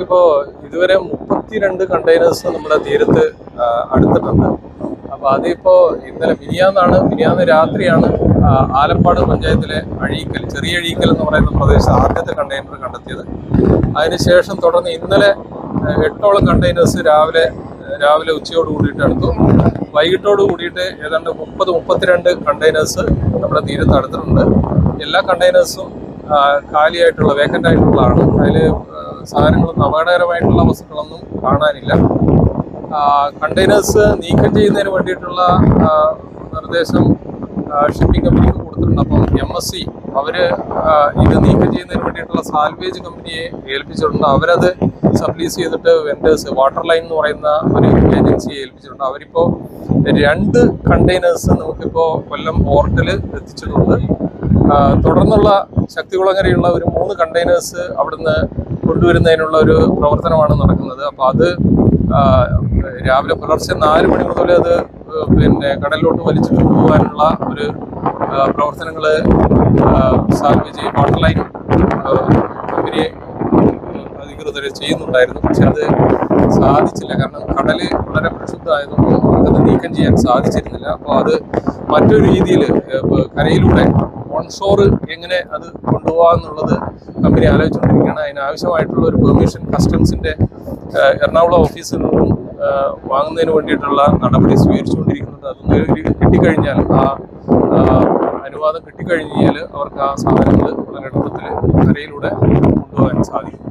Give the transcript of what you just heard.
നമുക്കിപ്പോ ഇതുവരെ മുപ്പത്തിരണ്ട് കണ്ടെയ്നേഴ്സ് നമ്മുടെ തീരത്ത് അടുത്തിട്ടുണ്ട്. അപ്പോൾ അതിപ്പോ ഇന്നലെ മിനിയാന്നാണ് മിനിയാന്ന് രാത്രിയാണ് ആലപ്പാട് പഞ്ചായത്തിലെ അഴീക്കൽ ചെറിയ അഴീക്കൽ എന്ന് പറയുന്ന പ്രദേശത്ത് ആദ്യത്തെ കണ്ടെയ്നർ കണ്ടെത്തിയത്. അതിനുശേഷം തുടർന്ന് ഇന്നലെ എട്ടോളം കണ്ടെയ്നേഴ്സ് രാവിലെ രാവിലെ ഉച്ചയോട് കൂടിയിട്ട് എടുത്തു. വൈകിട്ടോട് കൂടിയിട്ട് ഏതാണ്ട് മുപ്പത് മുപ്പത്തിരണ്ട് കണ്ടെയ്നേഴ്സ് നമ്മുടെ തീരത്ത് അടുത്തിട്ടുണ്ട്. എല്ലാ കണ്ടെയ്നേഴ്സും കാലിയായിട്ടുള്ള വേക്കന്റ് ആയിട്ടുള്ളതാണ്. അതിൽ സാധനങ്ങളൊന്നും അപകടകരമായിട്ടുള്ള വസ്തുക്കളൊന്നും കാണാനില്ല. കണ്ടെയ്നേഴ്സ് നീക്കം ചെയ്യുന്നതിന് വേണ്ടിയിട്ടുള്ള നിർദ്ദേശം ഷിപ്പിംഗ് കമ്പനിക്ക് കൊടുത്തിട്ടുണ്ട്. അപ്പം എം എസ് സി അവർ ഇത് നീക്കം ചെയ്യുന്നതിന് വേണ്ടിയിട്ടുള്ള സാൽവേജ് കമ്പനിയെ ഏൽപ്പിച്ചിട്ടുണ്ട്. അവരത് സപ്ലീസ് ചെയ്തിട്ട് വെൻഡേഴ്സ് വാട്ടർ ലൈൻ എന്ന് പറയുന്ന ഒരു ഏജൻസിയെ ഏൽപ്പിച്ചിട്ടുണ്ട്. അവരിപ്പോൾ രണ്ട് കണ്ടെയ്നേഴ്സ് നമുക്കിപ്പോൾ കൊല്ലം പോർട്ടിൽ എത്തിച്ചിട്ടുണ്ട്. തുടർന്നുള്ള ശക്തികുളങ്ങരയുള്ള ഒരു മൂന്ന് കണ്ടെയ്നേഴ്സ് അവിടുന്ന് കൊണ്ടുവരുന്നതിനുള്ള ഒരു പ്രവർത്തനമാണ് നടക്കുന്നത്. അപ്പോൾ അത് രാവിലെ പുലർച്ചെ നാല് മണി മുതൽ അത് പിന്നെ കടലിലോട്ട് വലിച്ചിട്ട് കൊണ്ടുപോകാനുള്ള ഒരു പ്രവർത്തനങ്ങൾ സാൽവേജ് വാട്ടർ ലൈൻ കമ്പനിയെ അധികൃതർ ചെയ്യുന്നുണ്ടായിരുന്നു. പക്ഷെ അത് സാധിച്ചില്ല. കാരണം കടൽ വളരെ പ്രക്ഷുബ്ധമായതുകൊണ്ട് അവർക്കത് നീക്കം ചെയ്യാൻ സാധിച്ചിരുന്നില്ല. അപ്പോൾ അത് മറ്റൊരു രീതിയിൽ കരയിലൂടെ ഓൺഷോർ എങ്ങനെ അത് കൊണ്ടുപോകാമെന്നുള്ളത് കമ്പനി ആലോചിച്ചുകൊണ്ടിരിക്കുകയാണ്. അതിനാവശ്യമായിട്ടുള്ള ഒരു പെർമിഷൻ കസ്റ്റംസിന്റെ എറണാകുളം ഓഫീസിൽ നിന്നും വാങ്ങുന്നതിന് വേണ്ടിയിട്ടുള്ള നടപടി സ്വീകരിച്ചുകൊണ്ടിരിക്കുന്നത്. ഒരു കിട്ടിക്കഴിഞ്ഞാൽ ആ, അനുവാദം കിട്ടിക്കഴിഞ്ഞാൽ അവർക്ക് ആ സാധനങ്ങൾ വളരെ എളുപ്പത്തിൽ കരയിലൂടെ കൊണ്ടുപോകാൻ സാധിക്കും.